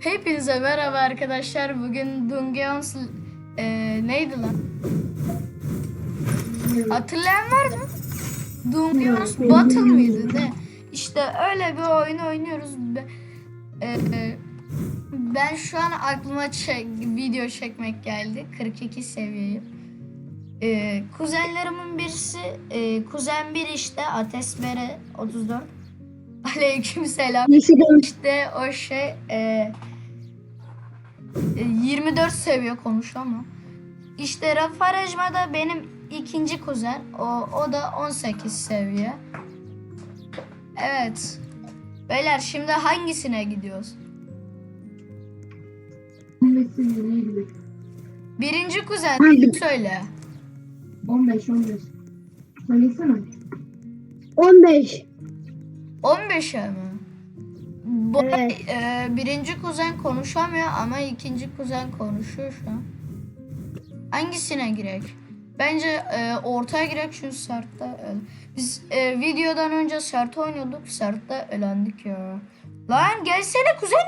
Hepinize merhaba arkadaşlar. Bugün Dungeons e, neydi lan? Hatırlayan var mı? Dungeons Battle mıydı ne? İşte öyle bir oyun oynuyoruz. Be- e, e, ben şu an aklıma çek, video çekmek geldi. 42 seviyeyim. E, kuzenlerimin birisi e, kuzen bir işte Atesbere 34. Aleyküm selam. İşte o şey e, e, 24 seviye konuşuyor ama. İşte Rafarejma da benim ikinci kuzen. O, o da 18 seviye. Evet. Beyler şimdi hangisine gidiyoruz? Birinci kuzen Hangi- söyle. 15 15. Söylesene. 15. 15'e mi? Bu Evet. e, birinci kuzen konuşamıyor ama ikinci kuzen konuşuyor şu an. Hangisine girek? Bence e, ortaya girek çünkü Sert'te öl. Biz e, videodan önce Sert oynuyorduk. Sert'te elendik ya. Lan gelsene kuzen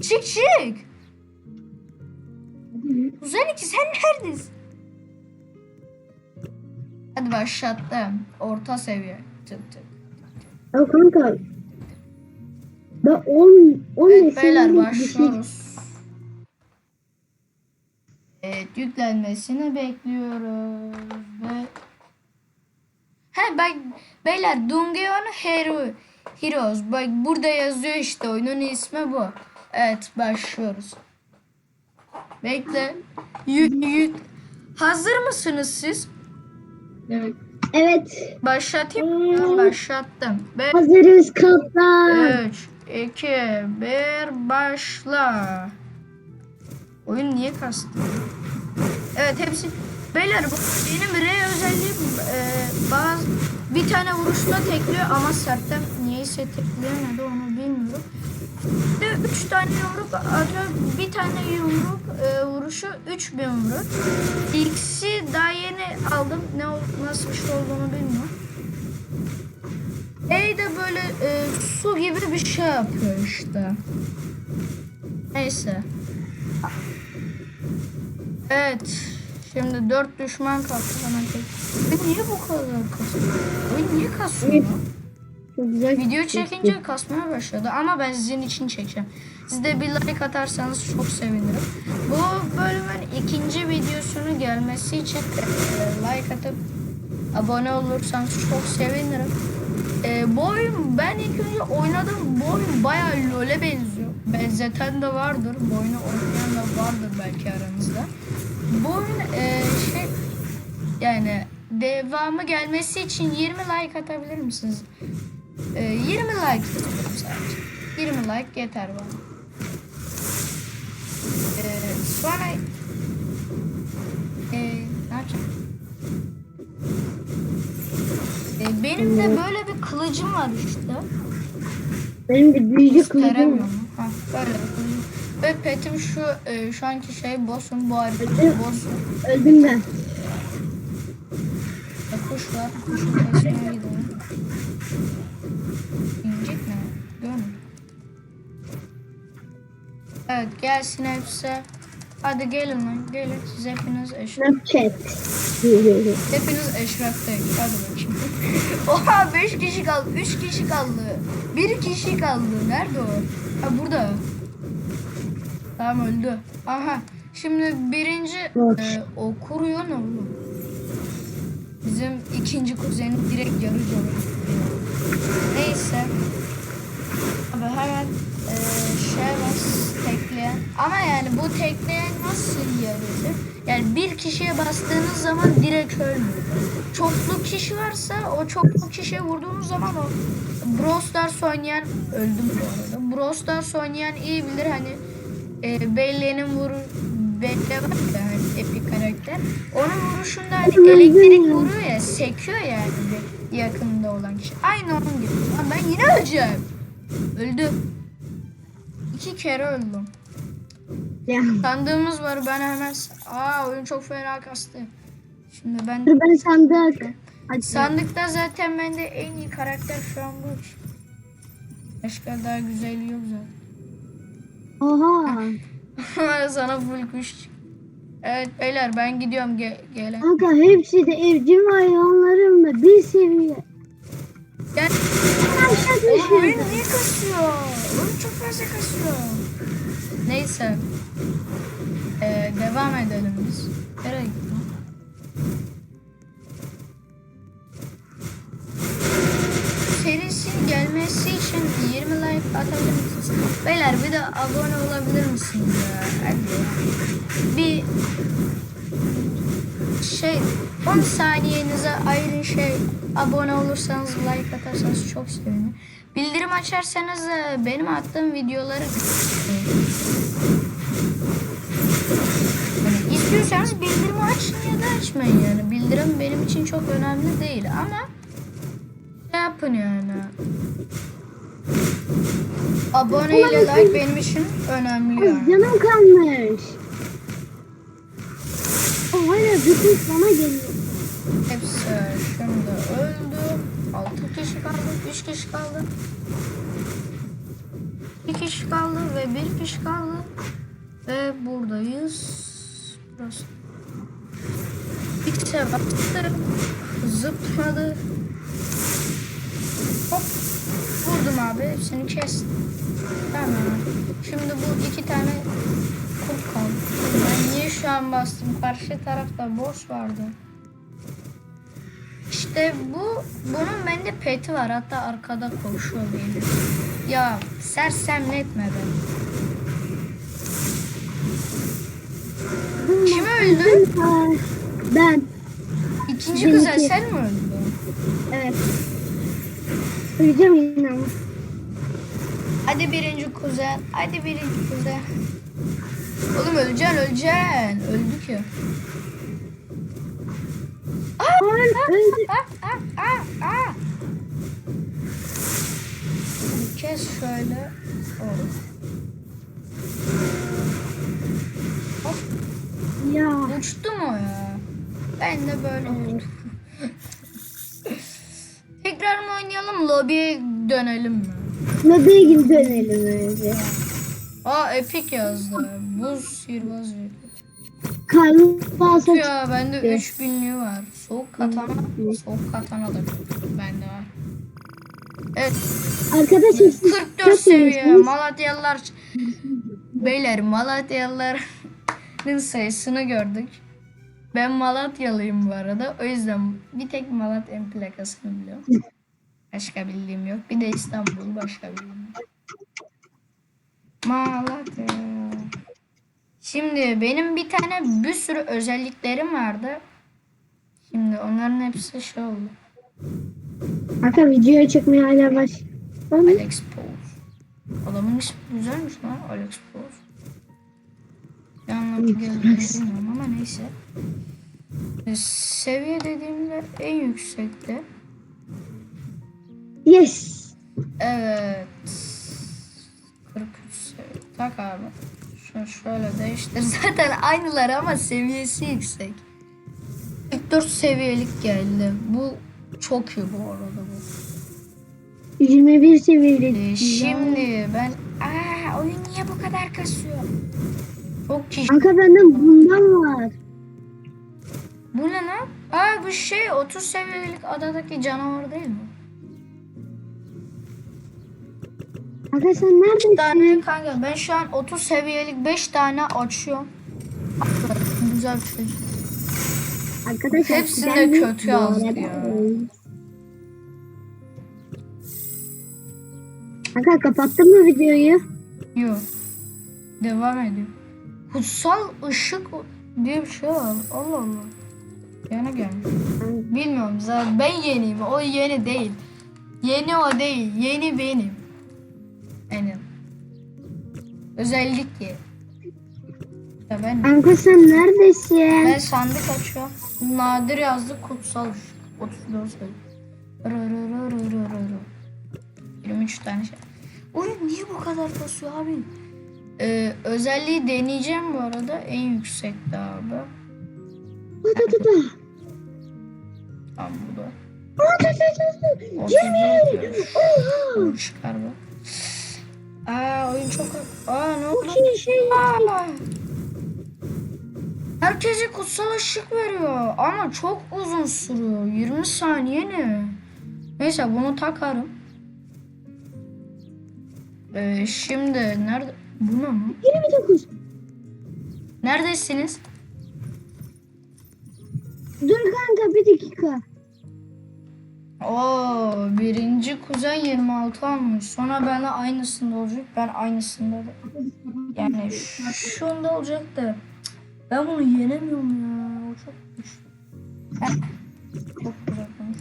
2. Çık çık. Kuzen 2 sen neredesin? Hadi başlattım. Orta seviye. Tık tık. Ya kanka. Ben 10 15 Evet beyler başlıyoruz. Evet yüklenmesini bekliyoruz ve He bak beyler Dungeon Hero Heroes bak burada yazıyor işte oyunun ismi bu. Evet başlıyoruz. Bekle. Yük yük. Hazır mısınız siz? Evet. Evet. Başlatayım mı? Başlattım. Be Hazırız kaptan. 3, 2, 1, başla. Oyun niye kastı? Evet hepsi... Beyler bu benim R özelliğim e, bazı bir tane vuruşla tekliyor ama sertten niyeyse tekleyemedi onu bilmiyorum. De 3 tane yumruk atıyor. Bir tane yumruk e, vuruşu 3000 vurur. X'i daha yeni aldım. Ne nasıl bir şey olduğunu bilmiyorum. E de böyle e, su gibi bir şey yapıyor işte. Neyse. Evet. Şimdi dört düşman kalktı hemen tek. Niye bu kadar kasıyor? Oyun niye kasıyor? güzel. Video çekince kasmaya başladı ama ben sizin için çekeceğim. Siz de bir like atarsanız çok sevinirim. Bu bölümün ikinci videosunun gelmesi için e, like atıp abone olursanız çok sevinirim. E, bu oyun ben ilk önce oynadım. Bu oyun bayağı LoL'e benziyor. Benzeten de vardır. Bu oyunu oynayan da vardır belki aranızda. Bu oyun e, şey yani devamı gelmesi için 20 like atabilir misiniz? Ee, 20 like sadece. 20 like yeter bana. Ee, sonra ee, ne yapacağım? Benim de böyle bir kılıcım var işte. Benim de büyücü kılıcım var. Ha, böyle kılıcım. Ve petim şu e, şu anki şey boss'un bu haritadaki boss'un. Öldüm ben. E, kuş var. Kuşun kesmeye gidelim. İncik mi? Görün. Evet gelsin hepsi. Hadi gelin lan gelin. Siz hepiniz eşref. Snapchat. Hepiniz eşrefteyim. Hadi bakayım. Oha 5 kişi kaldı. 3 kişi kaldı. 1 kişi kaldı. Nerede o? Ha burada. Tamam öldü. Aha. Şimdi birinci e, o kuruyor ne oğlum? Bizim ikinci kuzenin direkt yarı canı. Bu tekleyen nasıl yarıdır? Yani bir kişiye bastığınız zaman direkt ölmüyor. Çoklu kişi varsa o çoklu kişiye vurduğunuz zaman o Brawl Stars oynayan öldüm bu arada. Brawl Stars oynayan iyi bilir hani e, Belle'nin vuru Belle var ya hani epik karakter. Onun vuruşunda hani elektrik vuruyor ya sekiyor yani bir yakında olan kişi. Aynı onun gibi. Ben yine öleceğim. Öldüm. İki kere öldüm. Sandığımız var ben hemen... Aa oyun çok fena kastı. Şimdi ben... Dur ben sandık. Hadi. Sandıkta zaten bende en iyi karakter şu an bu. Başka daha güzeli yok zaten. Oha. Sana full kuş. Evet beyler ben gidiyorum ge gele. Kanka hepsi de evcil hayvanlarımla bir seviye. Gel. Oyun niye kasıyor? Oyun çok fazla kasıyor. Neyse. Ee, devam edelim biz. Nereye gittin? Serisinin gelmesi için 20 like atabilir misiniz? Beyler bir de abone olabilir misiniz? Hadi. Bir şey 10 saniyenize ayrı şey abone olursanız like atarsanız çok sevinirim. Bildirim açarsanız da benim attığım videoları yani istiyorsanız bildirimi açın ya da açmayın yani. Bildirim benim için çok önemli değil ama ne yapın yani. Abone ile like benim için önemli Ay, yani. canım kalmış. O hala bütün sana geliyor. Hepsi şimdi öldü. 6 kişi kaldı, 3 kişi kaldı. 2 kişi kaldı ve 1 kişi kaldı. Ve buradayız. Burası. X'e bastı. Zıpladı. Hop. Vurdum abi. Hepsini kestim. Tamam. Şimdi bu iki tane kurt kaldı. Ben niye şu an bastım? Karşı tarafta boss vardı. İşte bu bunun bende peti var hatta arkada koşuyor benim. Ya sersemletme beni. Kim öldü? Ben. İkinci Benimki. güzel sen mi öldün? Evet. Öleceğim yine ama. Hadi birinci kuzen. Hadi birinci kuzen. Oğlum öleceksin öleceksin. Öldü ki. Hayır, öldü. Ah, ah, ah, ah. Kes şöyle. Oh. Hop. Ya. Uçtu mu ya? Ben de böyle. Tekrar mı oynayalım? Lobiye dönelim mi? Lobiye gibi dönelim önce. Aa Epic yazdı. Buz sihirbaz diyor. Karnım bağırsa Ya bende 3 günlüğü var. Soğuk katana. Soğuk katana da bende var. Evet Arkadaşlar siz 44 çok seviye. Malatyalılar Beyler Malatyalıların sayısını gördük. Ben Malatyalıyım bu arada. O yüzden bir tek Malatya'nın plakasını biliyorum. Başka bildiğim yok. Bir de İstanbul başka bildiğim yok. Malatya. Şimdi benim bir tane bir sürü özelliklerim vardı. Şimdi onların hepsi şey oldu. Kanka videoya çekmeye hala baş. Alex Pose. Adamın ismi güzelmiş lan Alex Pose. Bilmiyorum ama neyse. E, Seviye dediğimde en yüksekte. Yes. Evet. 43 seviye. Tak abi. Şunu şöyle değiştir. Zaten aynıları ama seviyesi yüksek. 44 seviyelik geldi. Bu çok iyi bu arada bu. 21 seviyeli. Ee, şimdi ben aa oyun niye bu kadar kasıyor? Çok kişi. Kanka bende bundan var. Bu ne lan? Aa bu şey 30 seviyelik adadaki canavar değil mi? Kanka sen neredesin? Bir tane kanka ben şu an 30 seviyelik 5 tane açıyorum. Güzel bir şey. Arkadaşlar Hepsi de kötü yazdı ya. Kanka kapattın mı videoyu? Yok. Devam ediyor. Kutsal ışık diye bir şey var. Allah Allah. Yana gelmiş. Bilmiyorum zaten ben yeniyim. O yeni değil. Yeni o değil. Yeni benim. Benim. Özellik ye. Ya ben, Kanka sen neredesin? ben sandık açıyorum. Nadir yazdı kutsal ışık. 34 sayı. Rı rı rı rı rı rı. 23 tane şey. Oyun niye bu kadar basıyor abi? Ee, özelliği deneyeceğim bu arada. En yüksekte abi. Tut tut tut. Tam bu da. Tut tut. 34 Oha. Bunu çıkar bu. Aa oyun çok... Aa ne oldu? Çok şey. Aa! Herkese kutsal ışık veriyor ama çok uzun sürüyor. 20 saniye ne? Neyse bunu takarım. Ee, şimdi nerede? Bu ne lan? 29. Neredesiniz? Dur kanka bir dakika. Oo, birinci kuzen 26 almış. Sonra benimle aynısında olacak. Ben aynısında da. Yani şunda olacak da. Ben bunu yenemiyorum ya. O çok güç. Heh, Çok güzel konuş.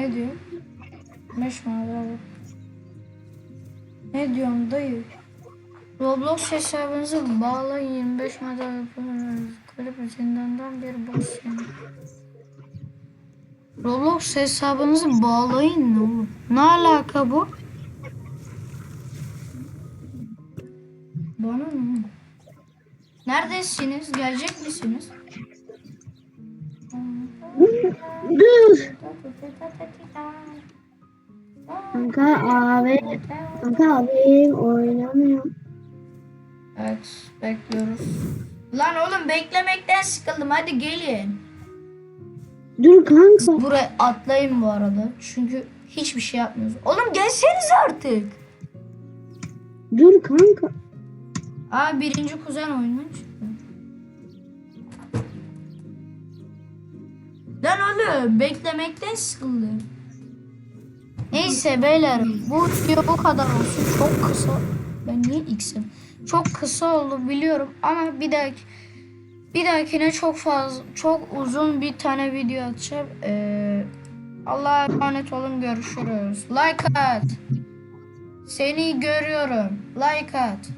Ne diyor? Beş abi. Ne diyorsun dayı? Roblox hesabınızı bağlayın 25 madalya yapıyorsunuz. Kulüp zindandan bir boss yani. Roblox hesabınızı bağlayın ne oğlum? Ne alaka bu? Bana ne? Neredesiniz? Gelecek misiniz? Dur. Kanka abi. Kanka abim oynamıyor. Evet, bekliyoruz. Lan oğlum beklemekten sıkıldım. Hadi gelin. Dur kanka. Buraya atlayın bu arada. Çünkü hiçbir şey yapmıyoruz. Oğlum gelseniz artık. Dur kanka. Aa birinci kuzen oyundan oğlum beklemekten sıkıldım. Neyse beyler bu video bu kadar olsun. Çok kısa. Ben niye X'im? Çok kısa oldu biliyorum ama bir dahaki bir dahakine çok fazla çok uzun bir tane video atacağım. Ee, Allah'a emanet olun görüşürüz. Like at. Seni görüyorum. Like at.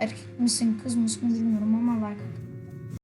Erkek misin kız mısın bilmiyorum ama like at.